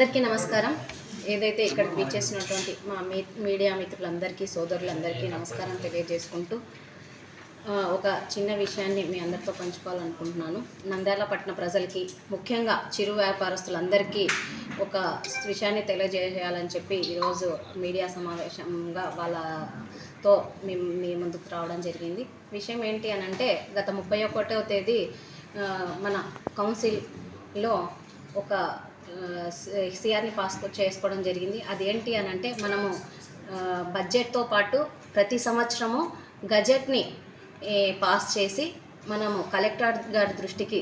అందరికీ నమస్కారం. ఏదైతే ఇక్కడికి విచ్చేసినటువంటి మా మీ మీడియా మిత్రులందరికీ సోదరులందరికీ నమస్కారం తెలియజేసుకుంటూ ఒక చిన్న విషయాన్ని మీ అందరితో పంచుకోవాలనుకుంటున్నాను. నంద్యాల పట్టణ ప్రజలకి ముఖ్యంగా చిరు వ్యాపారస్తులందరికీ ఒక విషయాన్ని తెలియజేయాలని చెప్పి ఈరోజు మీడియా సమావేశంగా వాళ్ళతో మీ మీ ముందుకు రావడం జరిగింది. విషయం ఏంటి అని అంటే గత ముప్పై ఒకటవ తేదీ మన కౌన్సిల్లో ఒక సిఆర్ని పాస్ చేసుకోవడం జరిగింది. అదేంటి అని అంటే మనము బడ్జెట్తో పాటు ప్రతి సంవత్సరము గజెట్ని పాస్ చేసి మనము కలెక్టర్ గారి దృష్టికి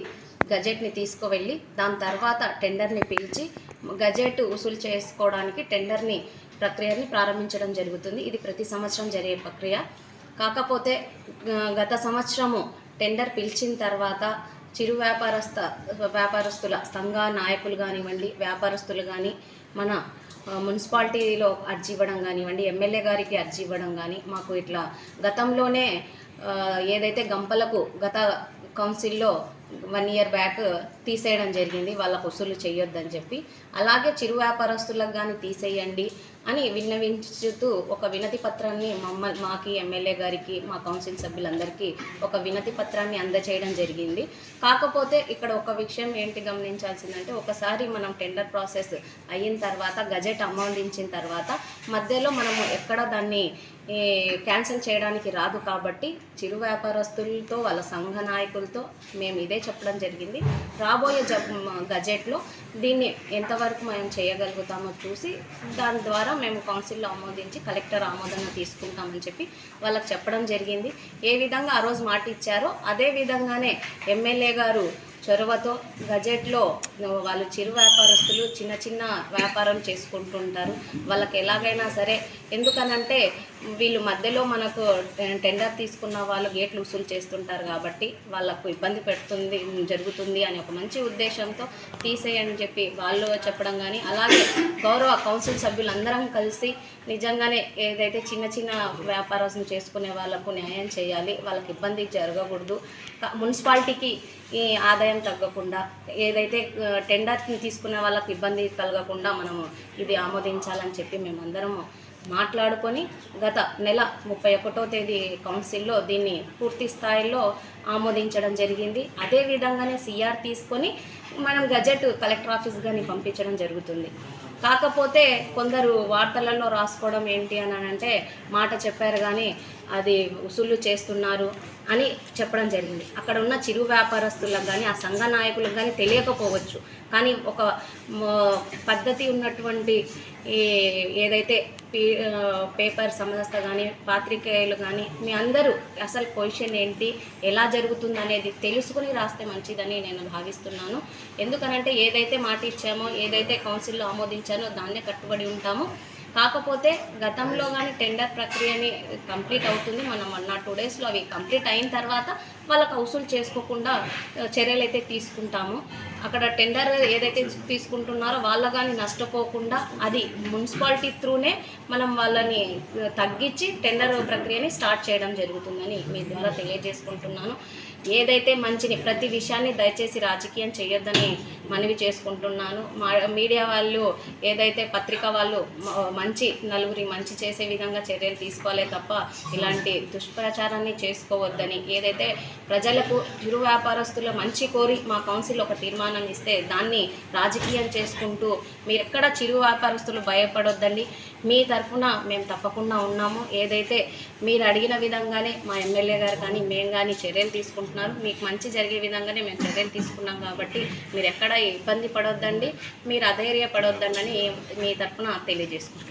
గజెట్ని తీసుకువెళ్ళి దాని తర్వాత టెండర్ని పిలిచి గజెట్ వసూలు చేసుకోవడానికి టెండర్ని ప్రక్రియని ప్రారంభించడం జరుగుతుంది. ఇది ప్రతి సంవత్సరం జరిగే ప్రక్రియ. కాకపోతే గత సంవత్సరము టెండర్ పిలిచిన తర్వాత చిరు వ్యాపారస్థ వ్యాపారస్తుల సంఘ నాయకులు కానివ్వండి వ్యాపారస్తులు కానీ మన మున్సిపాలిటీలో అర్జీ ఇవ్వడం కానివ్వండి ఎమ్మెల్యే గారికి అర్జీ ఇవ్వడం కానీ మాకు ఇట్లా గతంలోనే ఏదైతే గంపలకు గత కౌన్సిల్లో వన్ ఇయర్ బ్యాక్ తీసేయడం జరిగింది వాళ్ళకు వసూలు చేయొద్దని చెప్పి అలాగే చిరు వ్యాపారస్తులకు కానీ తీసేయండి అని విన్నవించుతూ ఒక వినతి పత్రాన్ని మమ్మ మాకి ఎమ్మెల్యే గారికి మా కౌన్సిల్ సభ్యులందరికీ ఒక వినతి పత్రాన్ని అందచేయడం జరిగింది. కాకపోతే ఇక్కడ ఒక విషయం ఏంటి గమనించాల్సిందంటే ఒకసారి మనం టెండర్ ప్రాసెస్ అయిన తర్వాత గజెట్ ఆమోదించిన తర్వాత మధ్యలో మనము ఎక్కడ దాన్ని క్యాన్సిల్ చేయడానికి రాదు కాబట్టి చిరు వ్యాపారస్తులతో వాళ్ళ సంఘ నాయకులతో మేము ఇదే చెప్పడం జరిగింది. రాబోయే జ గజెట్లో దీన్ని ఎంతవరకు మేము చేయగలుగుతామో చూసి దాని ద్వారా మేము కౌన్సిల్లో ఆమోదించి కలెక్టర్ ఆమోదన తీసుకుంటామని చెప్పి వాళ్ళకి చెప్పడం జరిగింది. ఏ విధంగా ఆ రోజు మాట ఇచ్చారో అదే విధంగానే ఎమ్మెల్యే గారు చొరవతో గజెట్లో వాళ్ళు చిరు వ్యాపారస్తులు చిన్న చిన్న వ్యాపారం చేసుకుంటుంటారు. వాళ్ళకి ఎలాగైనా సరే ఎందుకనంటే వీళ్ళు మధ్యలో మనకు టెండర్ తీసుకున్న వాళ్ళు గేట్లు వసూలు చేస్తుంటారు కాబట్టి వాళ్ళకు ఇబ్బంది పెడుతుంది జరుగుతుంది అని ఒక మంచి ఉద్దేశంతో తీసేయని చెప్పి వాళ్ళు చెప్పడం కానీ అలాగే గౌరవ కౌన్సిల్ సభ్యులందరం కలిసి నిజంగానే ఏదైతే చిన్న చిన్న వ్యాపారం చేసుకునే వాళ్ళకు న్యాయం చేయాలి వాళ్ళకి ఇబ్బంది జరగకూడదు. మున్సిపాలిటీకి ఈ ఆదాయం తగ్గకుండా ఏదైతే టెండర్ని తీసుకునే వాళ్ళకి ఇబ్బంది కలగకుండా మనము ఇది ఆమోదించాలని చెప్పి మేమందరము మాట్లాడుకొని గత నెల ముప్పై ఒకటో తేదీ కౌన్సిల్లో దీన్ని పూర్తి స్థాయిలో ఆమోదించడం జరిగింది. అదే విధంగానే సిఆర్ తీసుకొని మనం గజెట్ కలెక్టర్ ఆఫీస్ కానీ పంపించడం జరుగుతుంది. కాకపోతే కొందరు వార్తలలో రాసుకోవడం ఏంటి అని అంటే మాట చెప్పారు కానీ అది వసూలు చేస్తున్నారు అని చెప్పడం జరిగింది. అక్కడ ఉన్న చిరు వ్యాపారస్తులకు కానీ ఆ సంఘ నాయకులకు కానీ తెలియకపోవచ్చు. కానీ ఒక పద్ధతి ఉన్నటువంటి ఈ ఏదైతే పీ పేపర్ సంస్థ కానీ పాత్రికేయులు కానీ మీ అందరూ అసలు పొజిషన్ ఏంటి ఎలా జరుగుతుంది అనేది తెలుసుకుని రాస్తే మంచిదని నేను భావిస్తున్నాను. ఎందుకనంటే ఏదైతే మాట ఇచ్చామో ఏదైతే కౌన్సిల్లో ఆమోదించానో దాన్నే కట్టుబడి ఉంటామో. కాకపోతే గతంలో కానీ టెండర్ ప్రక్రియని కంప్లీట్ అవుతుంది. మనం వన్ టూ డేస్లో అవి కంప్లీట్ అయిన తర్వాత వాళ్ళకు వసూలు చేసుకోకుండా చర్యలు అయితే తీసుకుంటాము. అక్కడ టెండర్ ఏదైతే తీసుకుంటున్నారో వాళ్ళ కానీ నష్టపోకుండా అది మున్సిపాలిటీ త్రూనే మనం వాళ్ళని తగ్గించి టెండర్ ప్రక్రియని స్టార్ట్ చేయడం జరుగుతుందని మీ ద్వారా తెలియజేసుకుంటున్నాను. ఏదైతే మంచిని ప్రతి విషయాన్ని దయచేసి రాజకీయం చేయొద్దని మనవి చేసుకుంటున్నాను. మా మీడియా వాళ్ళు ఏదైతే పత్రిక వాళ్ళు మంచి నలుగురి మంచి చేసే విధంగా చర్యలు తీసుకోవాలే తప్ప ఇలాంటి దుష్ప్రచారాన్ని చేసుకోవద్దని. ఏదైతే ప్రజలకు చిరు వ్యాపారస్తుల మంచి కోరి మా కౌన్సిల్ ఒక తీర్మానం ఇస్తే దాన్ని రాజకీయం చేసుకుంటూ మీరు ఎక్కడ చిరు వ్యాపారస్తులు భయపడొద్దండి. మీ తరఫున మేము తప్పకుండా ఉన్నాము. ఏదైతే మీరు అడిగిన విధంగానే మా ఎమ్మెల్యే గారు కానీ మేము కానీ చర్యలు తీసుకుంటున్నారు. మీకు మంచి జరిగే విధంగానే మేము చర్యలు తీసుకున్నాం కాబట్టి మీరు ఎక్కడ ఇబ్బంది పడొద్దండి. మీరు అధైర్య పడొద్దండి మీ తరఫున తెలియజేసుకుంటున్నాను